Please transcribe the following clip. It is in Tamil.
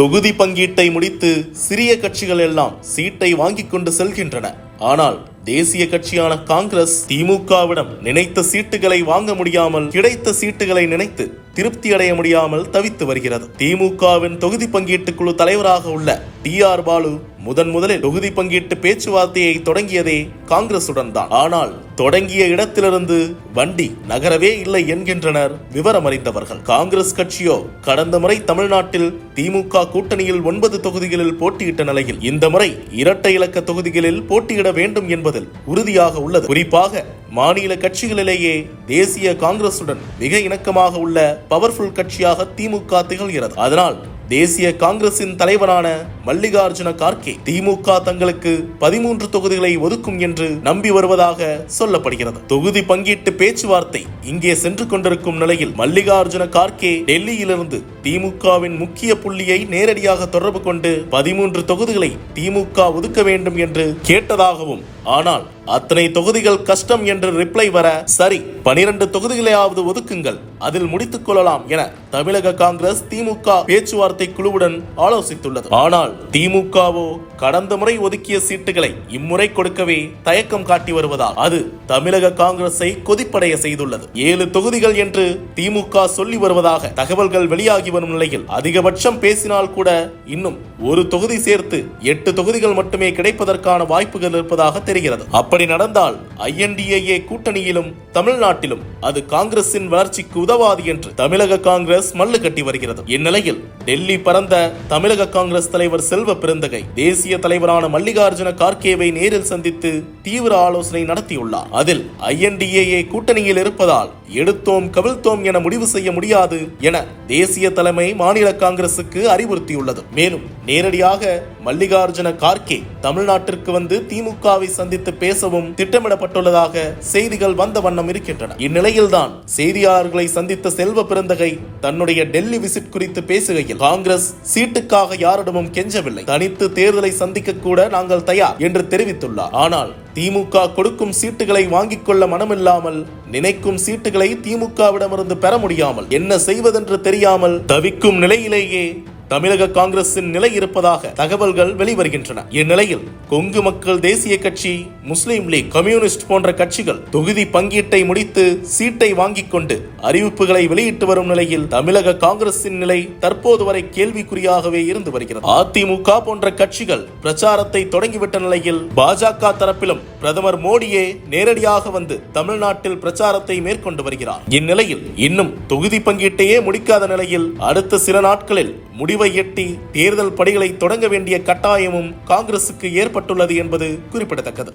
தொகுதி பங்கீட்டை முடித்து சிறிய கட்சிகள் எல்லாம் சீட்டை வாங்கிக் கொண்டு செல்கின்றன. ஆனால் தேசிய கட்சியான காங்கிரஸ் திமுகவிடம் நினைத்த சீட்டுகளை வாங்க முடியாமல் கிடைத்த சீட்டுகளை நினைத்து திருப்தி அடைய முடியாமல் தவித்து வருகிறது. திமுகவின் தொகுதி பங்கீட்டு குழு தலைவராக உள்ள டி ஆர் பாலு முதன் முதலில் தொகுதி பங்கீட்டு பேச்சுவார்த்தையை தொடங்கியதே காங்கிரசுடன் தான். ஆனால் தொடங்கிய இடத்திலிருந்து வண்டி நகரவே இல்லை என்கின்றனர் விவரம் அறிந்தவர்கள் காங்கிரஸ் கட்சியோ கடந்த முறை தமிழ்நாட்டில் திமுக கூட்டணியில் ஒன்பது தொகுதிகளில் போட்டியிட்ட நிலையில் இந்த முறை இரட்டை இலக்க தொகுதிகளில் போட்டியிட வேண்டும் என்பதில் உறுதியாக உள்ளது. குறிப்பாக மாநில கட்சிகளிலேயே தேசிய காங்கிரசுடன் மிக இணக்கமாக உள்ள பவர்ஃபுல் கட்சியாக திமுக திகழ்கிறது. அதனால் தேசிய காங்கிரசின் தலைவரான மல்லிகார்ஜுன கார்கே திமுக தங்களுக்கு பதிமூன்று தொகுதிகளை ஒதுக்கும் என்று நம்பி வருவதாக சொல்லப்படுகிறது. தொகுதி பங்கீட்டு பேச்சுவார்த்தை இங்கே சென்று கொண்டிருக்கும் நிலையில் மல்லிகார்ஜுன கார்கே டெல்லியிலிருந்து திமுகவின் முக்கிய புள்ளியை நேரடியாக தொடர்பு கொண்டு பதிமூன்று தொகுதிகளை திமுக ஒதுக்க வேண்டும் என்று கேட்டதாகவும் ஆனால் அத்தனை தொகுதிகள் கஷ்டம் என்று ரிப்ளை வர சரி பனிரெண்டு தொகுதிகளையாவது ஒதுக்குங்கள். அதில் முடித்துக் கொள்ளலாம் என தமிழக காங்கிரஸ் திமுக பேச்சுவார்த்தை குழுவுடன் ஆலோசித்துள்ளது. ஆனால் திமுகவோ கடந்த முறை ஒதுக்கிய சீட்டுகளை இம்முறை கொடுக்கவே தயக்கம் காட்டி வருவதால் அது தமிழக காங்கிரஸை கொதிப்படைய செய்துள்ளது. ஏழு தொகுதிகள் என்று திமுக சொல்லி வருவதாக தகவல்கள் வெளியாகி வரும் நிலையில் அதிகபட்சம் பேசினால் கூட இன்னும் ஒரு தொகுதி சேர்த்து எட்டு தொகுதிகள் மட்டுமே கிடைப்பதற்கான வாய்ப்புகள் இருப்பதாக தெரிகிறது. தெரிகிறது அப்படி நடந்தால் ஐஎன்டிஏஏ கூட்டணியிலும் தமிழ்நாட்டிலும் அது காங்கிரசின் வளர்ச்சிக்கு உதவாது என்று தமிழக காங்கிரஸ் மல்லு கட்டி வருகிறது. இந்நிலையில் டெல்லி பறந்த தமிழக காங்கிரஸ் தலைவர் செல்வ பெருந்தகை தேசிய தலைவரான மல்லிகார்ஜுன கார்கேவை நேரில் சந்தித்து தீவிர ஆலோசனை நடத்தியுள்ளார். அதில் ஐஎன்டிஏஏ கூட்டணியில் இருப்பதால் எடுத்தோம் கவிழ்த்தோம் என முடிவு செய்ய முடியாது என தேசிய தலைமை மாநில காங்கிரசுக்கு அறிவுறுத்தியுள்ளது. மேலும் நேரடியாக மல்லிகார்ஜுன கார்கே தமிழ்நாட்டிற்கு வந்து திமுகவை சந்தித்து பேசவும் திட்டமிடப்பட்டுள்ளதாக செய்திகள் வந்த வண்ணம் இருக்கின்றன. இந்நிலையில்தான் செய்தியாளர்களை சந்தித்த செல்வ பிறந்தகை தன்னுடைய டெல்லி விசிட் குறித்து பேசுகையில் காங்கிரஸ் சீட்டுக்காக யாரிடமும் கெஞ்சவில்லை. தனித்து தேர்தலை சந்திக்க கூட நாங்கள் தயார் என்று தெரிவித்துள்ளார். ஆனால் திமுக கொடுக்கும் சீட்டுகளை வாங்கிக் கொள்ள மனமில்லாமல் நினைக்கும் சீட்டுகளை திமுகவிடமிருந்து பெற முடியாமல் என்ன செய்வதென்று தெரியாமல் தவிக்கும் நிலையிலேயே தமிழக காங்கிரசின் நிலை இருப்பதாக தகவல்கள் வெளிவருகின்றன. இந்நிலையில் கொங்கு மக்கள் தேசிய கட்சி முஸ்லீம் லீக் கம்யூனிஸ்ட் போன்ற கட்சிகள் தொகுதி பங்கீட்டை முடித்து சீட்டை வாங்கிக் கொண்டு அறிவிப்புகளை வெளியிட்டு வரும் நிலையில் தமிழக காங்கிரசின் நிலை தற்போது வரை கேள்விக்குறியாகவே இருந்து வருகிறது. அதிமுக போன்ற கட்சிகள் பிரச்சாரத்தை தொடங்கிவிட்ட நிலையில் பாஜக தரப்பிலும் பிரதமர் மோடியே நேரடியாக வந்து தமிழ்நாட்டில் பிரச்சாரத்தை மேற்கொண்டு வருகிறார். இந்நிலையில் இன்னும் தொகுதி பங்கீட்டையே முடிக்காத நிலையில் அடுத்த சில நாட்களில் முடிவு முடிவை எட்டி தேர்தல் பணிகளை தொடங்க வேண்டிய கட்டாயமும் காங்கிரசுக்கு ஏற்பட்டுள்ளது என்பது குறிப்பிடத்தக்கது.